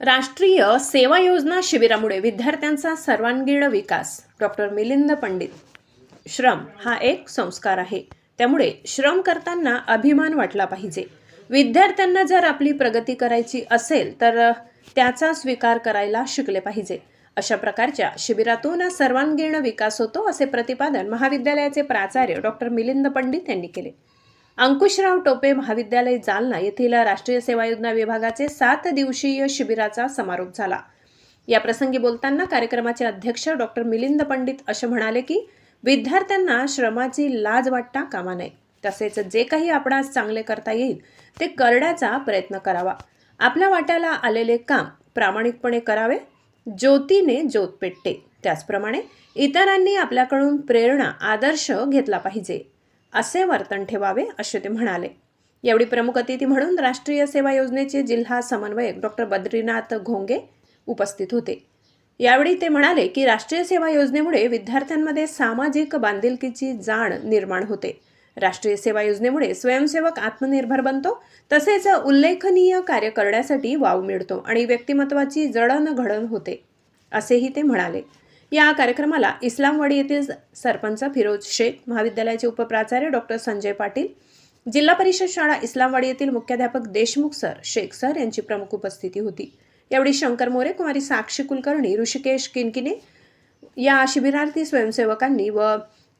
राष्ट्रीय सेवा योजना शिबिरामुळे विद्यार्थ्यांचा सर्वांगीण विकास. डॉक्टर मिलिंद पंडित. श्रम हा एक संस्कार आहे. त्यामुळे श्रम करताना अभिमान वाटला पाहिजे. विद्यार्थ्यांना जर आपली प्रगती करायची असेल तर त्याचा स्वीकार करायला शिकले पाहिजे. अशा प्रकारच्या शिबिरातून सर्वांगीण विकास होतो असे प्रतिपादन महाविद्यालयाचे प्राचार्य डॉक्टर मिलिंद पंडित यांनी केले. अंकुशराव टोपे महाविद्यालय जालना येथील राष्ट्रीय सेवा योजना विभागाचे सात दिवसीय शिबिराचा समारोप झाला. या प्रसंगी बोलताना कार्यक्रमाचे अध्यक्ष डॉक्टर मिलिंद पंडित असे म्हणाले की विद्यार्थ्यांना श्रमाची लाज वाटता कामा नये. तसेच जे काही आपणास चांगले करता येईल ते करण्याचा प्रयत्न करावा. आपल्या वाट्याला आलेले काम प्रामाणिकपणे करावे. ज्योतीने ज्योत पेटते. त्याचप्रमाणे इतरांनी आपल्याकडून प्रेरणा आदर्श घेतला पाहिजे. असे वर्तन ठेवावे असे ते म्हणाले. यावेळी प्रमुख अतिथी म्हणून राष्ट्रीय सेवा योजनेचे जिल्हा समन्वयक डॉक्टर बद्रीनाथ घोंगे उपस्थित होते. यावेळी ते म्हणाले की राष्ट्रीय सेवा योजनेमुळे विद्यार्थ्यांमध्ये सामाजिक बांधिलकीची जाण निर्माण होते. राष्ट्रीय सेवा योजनेमुळे स्वयंसेवक आत्मनिर्भर बनतो तसेच उल्लेखनीय कार्य करण्यासाठी वाव मिळतो आणि व्यक्तिमत्वाची जडणघडण होते असेही ते म्हणाले. या कार्यक्रमाला इस्लामवाडी येथील सरपंच फिरोज शेख महाविद्यालयाचे उपप्राचार्य डॉक्टर संजय पाटील जिल्हा परिषद शाळा इस्लामवाडी येथील मुख्याध्यापक देशमुख सर शेख सर यांची प्रमुख उपस्थिती होती. यावेळी शंकर मोरे कुमारी साक्षी कुलकर्णी ऋषिकेश किनकिने या शिबिरार्थी स्वयंसेवकांनी व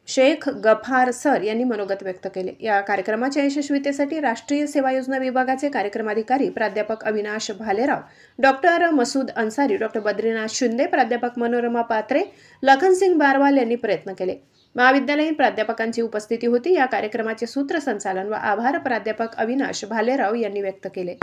शेख गफार सर यांनी मनोगत व्यक्त केले. या कार्यक्रमाच्या यशस्वीतेसाठी राष्ट्रीय सेवा योजना विभागाचे कार्यक्रमाधिकारी प्राध्यापक अविनाश भालेराव डॉक्टर मसूद अन्सारी डॉक्टर बद्रीनाथ शिंदे प्राध्यापक मनोरमा पात्रे लखनसिंग बारवाल यांनी प्रयत्न केले. महाविद्यालयीन प्राध्यापकांची उपस्थिती होती. या कार्यक्रमाचे सूत्रसंचालन व आभार प्राध्यापक अविनाश भालेराव यांनी व्यक्त केले.